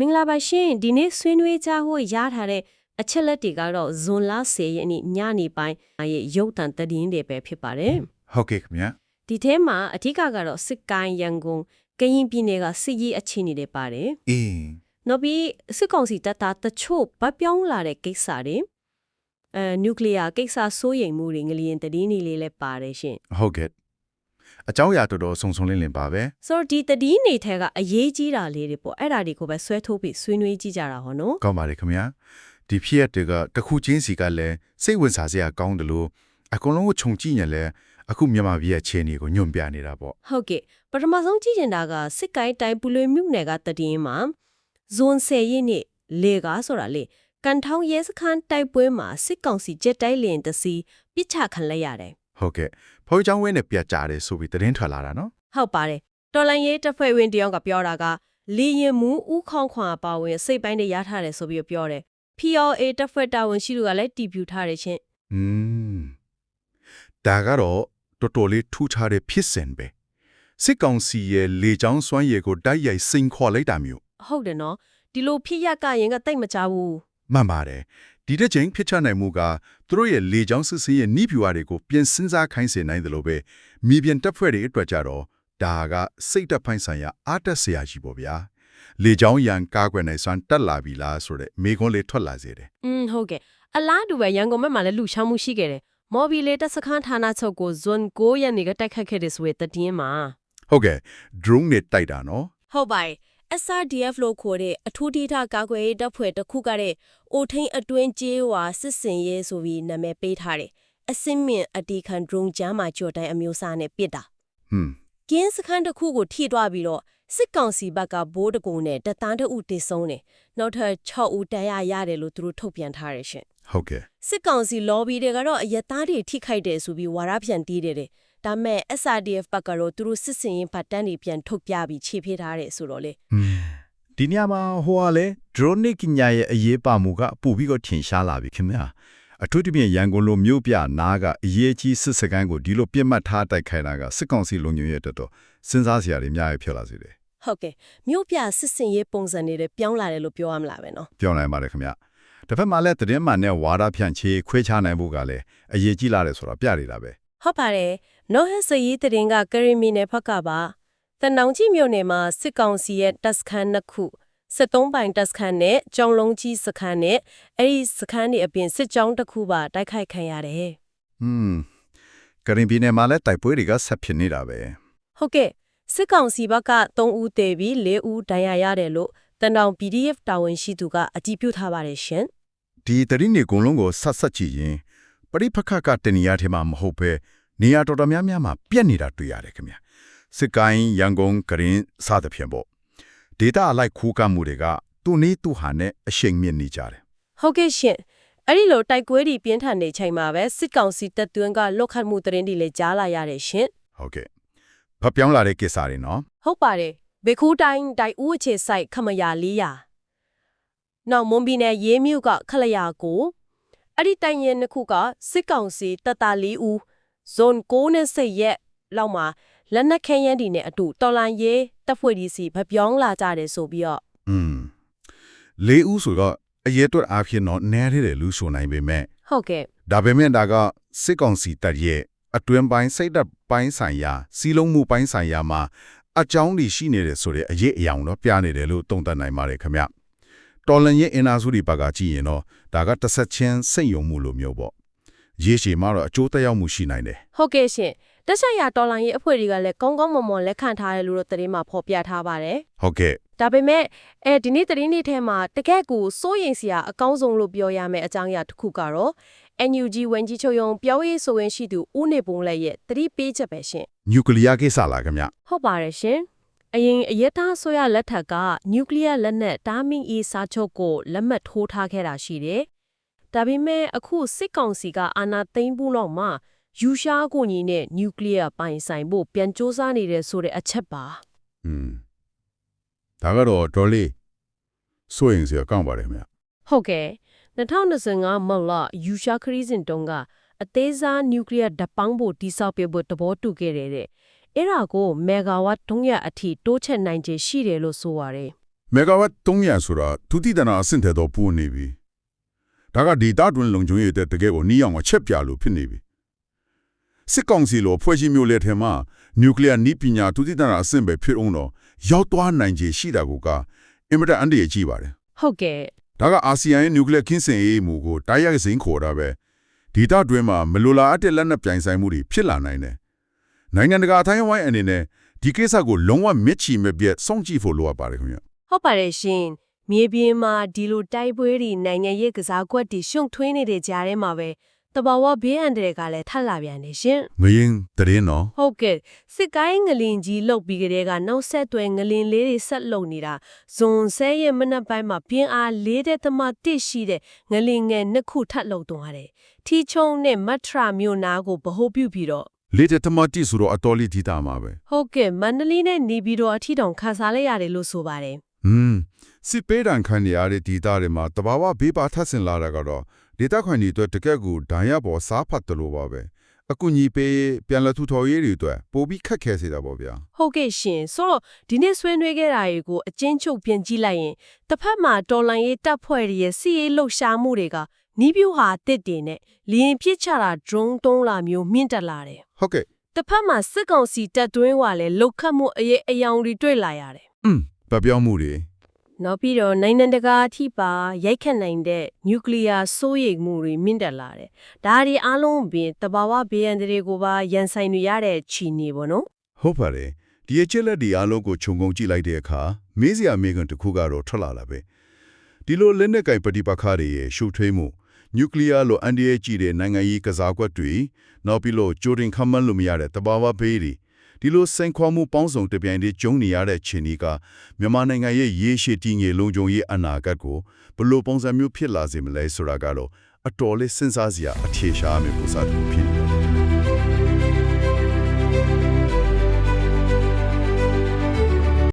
မင်္ဂလာပါရှင်ဒီနေ့ဆွေးနွေးကြဖို့ရထားတဲ့အချက်လက်တွေကတော့ဇွန်လ10ရက်နေ့ညနေပိုင်းရဲ့ရုပ်သံသတင်းတွေပဲဖြစ်ပါတယ်ဟုတ်ကဲ့ခင်ဗျာဒီထဲမှာအထူးကတော့စစ်ကိုင်းရန်ကုန်ကရင်ပြည်နယ်ကစစ်ရေးအခြေအနေတွေပါတယ်အေးနောက်ပြီးစစ်ကောင်စီတပ်သားတချို့ဗတ်ပြောင်းလာတဲ့ကိစ္စတွေအဲနျူကလ িয়ার ကိစ္စစိုးရိမ်မှုတွေငလျင်သတင်းတွေလေးလည်းပါတယ်ရှင်ဟုတ်ကဲ့ အကြောင်းအရာတော်တော်ဆုံဆုံလင်းလင်းပါပဲဆိုတော့ဒီတတိနေထဲကအရေးကြီးတာလေးတွေပေါ့အဲ့ဒါတွေကိုပဲဆွဲထုတ်ပြီးဆွေးနွေးကြည့်ကြတာဟောနော်ကောင်းပါတယ်ခင်ဗျာဒီဖြစ်ရတဲ့ကတစ်ခုချင်းစီကလည်းစိတ်ဝင်စားစရာကောင်းတယ်လို့အကုန်လုံးကိုခြုံကြည့်ရင်လည်းအခုမြန်မာပြည်ရဲ့အခြေအနေကိုညွန့်ပြနေတာပေါ့ဟုတ်ကဲ့ပထမဆုံးကြည့်ရင်ဒါကစစ်ကိုင်းတိုင်းပူလွေမြို့နယ်ကတတိယမှာဇွန်၁၀ရက်နေ့လေကားဆိုတာလေကန်ထောင်ရဲစခန်းတိုက်ပွဲမှာစစ်ကောင်စီဂျက်တိုက်လေယာဉ်တစ်စီးပစ်ချခံလိုက်ရတယ်ဟုတ်ကဲ့ ဖော်ချောင်းဝင်းနဲ့ပြတ်ကြတယ်ဆိုပြီးသတင်းထွက်လာတာနော်ဟုတ်ပါတယ်တော်လန်ရေးတပ်ဖွဲ့ဝင်တယောက်ကပြောတာကလီရင်မူဥခေါင်ခွာပါဝင်စိတ်ပိုင်းတွေရထားတယ်ဆိုပြီးပြောတယ် PLA တပ်ဖွဲ့တာဝန်ရှိသူကလည်းတီးပြူထားတယ်ချင်းอืมဒါကတော့တော်တော်လေးထူးခြားတဲ့ဖြစ်စဉ်ပဲစစ်ကောင်စီရဲ့လေကြောင်းစွမ်းရည်ကိုတိုက်ရိုက်စိန်ခေါ်လိုက်တာမျိုးဟုတ်တယ်နော်ဒီလိုဖြစ်ရကရင်ကတိတ်မကြဘူးမှန်ပါတယ် ဒီတဲ့ချင်းဖြစ်ချနိုင်မှုကသူတို့ရဲ့လေကြောင်းစစ်ဆေးရဲ့နှီးဖြူအားတွေကိုပြင်စင်စားခိုင်းစေနိုင်တယ်လို့ပဲမြေပြင်တပ်ဖွဲ့တွေအတွက်ကြတော့ဒါကစိတ်တက်ဖိုင်းဆိုင်ရာအားတက်စရာကြီးပေါ့ဗျာလေကြောင်းရန်ကားကွယ်နိုင်စွမ်းတက်လာပြီလားဆိုတဲ့မေခွန်းလေးထွက်လာစေတယ်อืมဟုတ်ကဲ့အလားတူပဲရန်ကုန်ဘက်မှာလည်းလူချောင်းမှုရှိခဲ့တယ်မော်ဘီလေတပ်စခန်းဌာနချုပ်ကိုဇွန်9ရက်နေ့ကတိုက်ခတ်ခဲ့တယ်ဆိုတဲ့တည်င်းမှာဟုတ်ကဲ့ drone နဲ့တိုက်တာနော်ဟုတ်ပါတယ် SRDF လို့ခေါ်တဲ့အထူးဒေသကာကွယ်ရေးတပ်ဖွဲ့တစ်ခုကတဲ့အိုထိန်အတွင်းကျေးဝါစစ်စင်ရေးဆိုပြီးနာမည်ပေးထားတယ်အစင်းမြင့်အတီခံ drone ကျမ်းမှာကြော်တိုင်းအမျိုးအစားနဲ့ပစ်တာဟွန်းကင်းစခန်းတစ်ခုကိုထိသွားပြီးတော့စစ်ကောင်စီဘက်ကဘိုးတကုံနဲ့တသန်းတအုပ်တေဆုံးတယ်နောက်ထပ်6ဦးတန်းရရတယ်လို့သူတို့ထုတ်ပြန်ထားရရှင်ဟုတ်ကဲ့စစ်ကောင်စီ lobby တွေကတော့အယက်သားတွေထိခိုက်တယ်ဆိုပြီးဝါရပြန်တီးတယ်တဲ့ ဒါမဲ့ SRDF ဘက်ကတော့သူတို့စစ်စင်ရင်ပတ်တန်းတွေပြန်ထုတ်ပြပြီးခြေဖေးထားတယ်ဆိုတော့လေဟွန်းဒီညမှာဟိုကလေ drone နဲ့ကညာရဲ့အရေးပါမှုကပို့ပြီးတော့ထင်ရှားလာပြီခင်ဗျာအထူးသဖြင့်ရန်ကုန်လိုမြို့ပြနားကအရေးကြီးစစ်စကန်ကိုဒီလိုပြစ်မှတ်ထားတိုက်ခိုက်တာကစစ်ကောင်စီလုံခြုံရေးအတွက်တော့စဉ်းစားစရာတွေအများကြီးဖြစ်လာစေတယ်ဟုတ်ကဲ့မြို့ပြစစ်စင်ရေးပုံစံတွေလည်းပြောင်းလာတယ်လို့ပြောရမလားပဲနော်ပြောနိုင်ပါတယ်ခင်ဗျတစ်ဖက်မှာလည်းသတင်းမှန်နဲ့ဝါဒဖြန့်ချေခွဲခြားနိုင်ဖို့ကလည်းအရေးကြီးလာတယ်ဆိုတာပြနေတာပဲ ဟုတ်ပါတယ်နောဟက်စရေးတရင်ကကရီမီနယ်ဖက်ကပါတနောင်ကြီးမြို့နယ်မှာစစ်ကောင်စီရဲ့တပ်စခန်းနှစ်ခု73ပိုင်တပ်စခန်းနဲ့ကြောင်လုံးကြီးစခန်းနဲ့အဲ့ဒီစခန်းတွေအပြင်စစ်ကြောင်းတစ်ခုပါတိုက်ခိုက်ခံရတယ်ဟွန်းကရင်ပြည်နယ်မှာလည်းတိုက်ပွဲတွေကဆက်ဖြစ်နေတာပဲဟုတ်ကဲ့စစ်ကောင်စီဘက်က3ဦးတေပြီး4ဦးဒဏ်ရာရတယ်လို့တန်တောင် PDF တာဝန်ရှိသူကအတည်ပြုထားပါတယ်ရှင်ဒီသတင်းတွေအကုန်လုံးကိုဆက်ဆက်ကြည့်ရင် ပရိဖခကတနေရာထဲမှာမဟုတ်ပဲနေရာတော်တော်များများမှာပြက်နေတာတွေ့ရတယ်ခင်ဗျာစစ်ကိုင်းရန်ကုန်ကရင်စသဖြင့်ပေါ့ဒေတာအလိုက်ခူးကမှုတွေကသူ့နေသူ့ဟာနဲ့အရှိန်မြင့်နေကြတယ်ဟုတ်ကဲ့ရှင်အဲ့ဒီလိုတိုက်ပွဲတွေပြင်းထန်နေချိန်မှာပဲစစ်ကောင်စီတပ်သွင်းကလုတ်ခတ်မှုသတင်းတွေလည်းကြားလာရတယ်ရှင်ဟုတ်ကဲ့ဖပ်ပြောင်းလာတဲ့ကိစ္စတွေနော်ဟုတ်ပါတယ်ဘေခူးတိုင်းတိုက်ဦးအခြေဆိုင်ခမရ400နောက်မွန်ပြည်နယ်ရေးမြို့ကခလရကို အဲ့ဒီတိုင်ရင်နှစ်ခုကစစ်ကောင်စီတပ်သား4ဦးဇွန်9နဲ့10ရက်လောက်မှာလက်နက်ခဲယမ်းတွေနဲ့အတူတော်လန်ရေးတပ်ဖွဲ့ဒီစီဗပြောင်းလာကြတယ်ဆိုပြီးတော့อืมလေးဦးဆိုတော့အရေးအတွက်အားဖြင့်တော့နဲရတယ်လူဆိုနိုင်ပေမဲ့ဟုတ်ကဲ့ဒါပေမဲ့ဒါကစစ်ကောင်စီတပ်ရဲ့အတွင်းပိုင်းစိတ်ဓာတ်ပိုင်းဆိုင်ရာစီးလုံးမှုပိုင်းဆိုင်ရာမှာအကြောင်းတွေရှိနေတယ်ဆိုတဲ့အရေးအယောင်တော့ပြနေတယ်လို့သုံးသပ်နိုင်ပါတယ်ခင်ဗျ တော်လန်ရဲ့အင်နာစုတွေပါကကြည့်ရင်တော့ဒါကတစ်ဆက်ချင်းစိတ်ယုံမှုလိုမျိုးပေါ့ရေရှည်မှာတော့အကျိုးသက်ရောက်မှုရှိနိုင်တယ်ဟုတ်ကဲ့ရှင်တက်ဆက်ရတော်လန်ရေးအဖွဲ့တွေကလည်းကောင်းကောင်းမွန်မွန်လက်ခံထားတယ်လို့တော့သတင်းမှာဖော်ပြထားပါတယ်ဟုတ်ကဲ့ဒါပေမဲ့အဲဒီနေ့သတင်းတွေထဲမှာတကယ့်ကိုစိုးရိမ်စရာအကောင်းဆုံးလို့ပြောရမယ့်အကြောင်းအရာတစ်ခုကတော့ NUG ဝန်ကြီးချုပ်ယုံပြောရေးဆိုရင်ရှိသူဦးနေပုံလက်ရဲ့သတိပေးချက်ပဲရှင်နျူကလ িয়ার ကိစ္စလားခင်ဗျဟုတ်ပါတယ်ရှင် အရင်အယက်သားဆိုရလက်ထက်ကနျူကလ িয়ার လက်နက်တာမင်းအီစာချုပ်ကိုလက်မှတ်ထိုးထားခဲ့တာရှိတယ်ဒါပေမဲ့အခုစစ်ကောင်စီကအာဏာသိမ်းမှုတော့မှယူရှားကိုညီနဲ့နျူကလ িয়ার ပိုင်ဆိုင်ဖို့ပြန်စ조사နေတဲ့ဆိုတဲ့အချက်ပါ อืมဒါကတော့ဒေါ်လေးစိုးရင်စရာကောင်းပါတယ်ခင်ဗျ ဟုတ်ကဲ့2025မတ်လယူရှားခရီးစဉ်တုန်းကအသေးစားနျူကလ িয়ারဓာတ်ပေါင်းဖို့တိစောက်ပြဖို့တဘောတူခဲ့တဲ့တဲ့ အဲ့ဒါကိုမက်ဂါဝတ်300အထိတိုးချဲ့နိုင်ခြေရှိတယ်လို့ဆိုရတယ် မဂါဝတ်300ဆိုတာသူတိတနာအဆင့်တဲ့တော့ပူနေပြီဒါကဒေတာတွင်လုံခြုံရေးတဲ့တကယ်ကိုနီးအောင်အချက်ပြလို့ဖြစ်နေပြီစစ်ကောင်စီလိုဖွဲ့စည်းမျိုးလက်ထဲမှာနျူကလ িয়ার နိပညာသူတိတနာအဆင့်ပဲဖြစ်အောင်တော့ရောက်သွားနိုင်ခြေရှိတာကိုကအင်မတန်အန္တရာယ်ကြီးပါတယ် ဟုတ်ကဲ့ ဒါကအာဆီယံရဲ့နျူကလ িয়ার ကင်းစင်ရေးမှုကိုတိုက်ရိုက်စိန်ခေါ်တာပဲဒေတာတွင်မှာမလိုလားအပ်တဲ့လက်နက်ပြိုင်ဆိုင်မှုတွေဖြစ်လာနိုင်တယ် နိုင်ငံတကာအတိုင်းအဝိုင်းအနေနဲ့ဒီကိစ္စကိုလုံးဝမြစ်ချီမပြတ်စောင့်ကြည့်ဖို့လိုအပ်ပါတယ်ခင်ဗျဟုတ်ပါတယ်ရှင်မြေပြင်မှာဒီလိုတိုက်ပွဲတွေနိုင်ငံရေးကစားကွက်တွေရှုံထွေးနေတဲ့ကြားထဲမှာပဲတဘာဝဘေးအန္တရာယ်ကလည်းထပ်လာပြန်နေရှင်ငရင်တရင်နော်ဟုတ်ကဲ့စစ်ကိုင်းငလင်ကြီးလှုပ်ပြီးကလေးကနောက်ဆက်တွဲငလင်လေးတွေဆက်လှုပ်နေတာဇွန်ဆဲရဲ့မနက်ပိုင်းမှာပြင်းအား၄တဲ့သမတစ်ရှိတဲ့ငလင်ငယ်နှစ်ခုထပ်လှုပ်သွားတယ်ထီချုံနဲ့မတ်ထရာမြို့နာကိုဗဟိုပြုပြီးတော့ လေတတမတိဆိုတော့အတော်လေးဒီတာမှာပဲဟုတ်ကဲ့မန္တလေးနဲ့နေပြီးတော့အထီတောင်ခါစားလိုက်ရတယ်လို့ဆိုပါတယ်ဟွန်းစစ်ပေးတန်ခံရတဲ့ဒီတာတွေမှာတဘာဝဘေးပါထပ်ဆင်လာတာကတော့ဒေတာခွန်ဒီအတွက်တကက်ကိုဒဏ်ရပေါ်စားဖတ်တယ်လို့ပါပဲအခုညီပေးပြန်လည်ထူထော်ရေးတွေအတွက်ပိုပြီးခက်ခဲစေတာပေါ့ဗျာဟုတ်ကဲ့ရှင်ဆိုတော့ဒီနေ့ဆွေးနွေးခဲ့တာတွေကိုအချင်းချုပ်ပြန်ကြည့်လိုက်ရင်တစ်ဖက်မှာတော်လန်ရေးတပ်ဖွဲ့တွေရဲ့စီရေးလှုပ်ရှားမှုတွေက နီးပြူဟာတစ်တင်နဲ့လီရင်ပြစ်ချတာ drone တုံးလာမျိုးမြင့်တက်လာတယ် ဟုတ်ကဲ့ တစ်ဖက်မှာစစ်ကောင်စီတပ်တွင်းကလည်းလုတ်ခတ်မှုအရေးအယောင်တွေတွေ့လာရတယ် อืมပပြောင်းမှုတွေ နောက်ပြီးတော့နိုင်ငံတကာအထိပါရိုက်ခတ်နိုင်တဲ့နျူကလ িয়ার စိုးရိမ်မှုတွေမြင့်တက်လာတယ်ဒါတွေအားလုံးပင်တဘာဝဘေးအန္တရာယ်ကိုပါရန်ဆိုင်နေရတဲ့ခြေနေပေါ့နော် ဟုတ်ပါတယ်ဒီအချက်လက်ဒီအားလုံးကိုခြုံငုံကြည့်လိုက်တဲ့အခါမေးစရာမေးခွန်းတစ်ခုကတော့ထွက်လာလာပဲဒီလိုလက်နက်ကင်ပဋိပက္ခတွေရဲ့ရှုပ်ထွေးမှု နျူကလ িয়ার လိုအန်ဒီရဲ့ကြည့်တဲ့နိုင်ငံရေးကစားကွက်တွေနောက်ပြီးလို့ဂျိုဒင်ခမန်လို့မရတဲ့တဘာဝဘေးတွေဒီလိုစိန်ခေါ်မှုပေါင်းစုံတစ်ပြိုင်တည်းကျုံနေရတဲ့ခြေနေကမြန်မာနိုင်ငံရဲ့ရေရှည်တည်ငြိမ်လုံခြုံရေးအနာဂတ်ကိုဘယ်လိုပုံစံမျိုးဖြစ်လာစေမလဲဆိုတာကတော့အတော်လေးစဉ်းစားစရာအထေရှားမျိုးပုံစံတစ်ခုဖြစ်နေပါ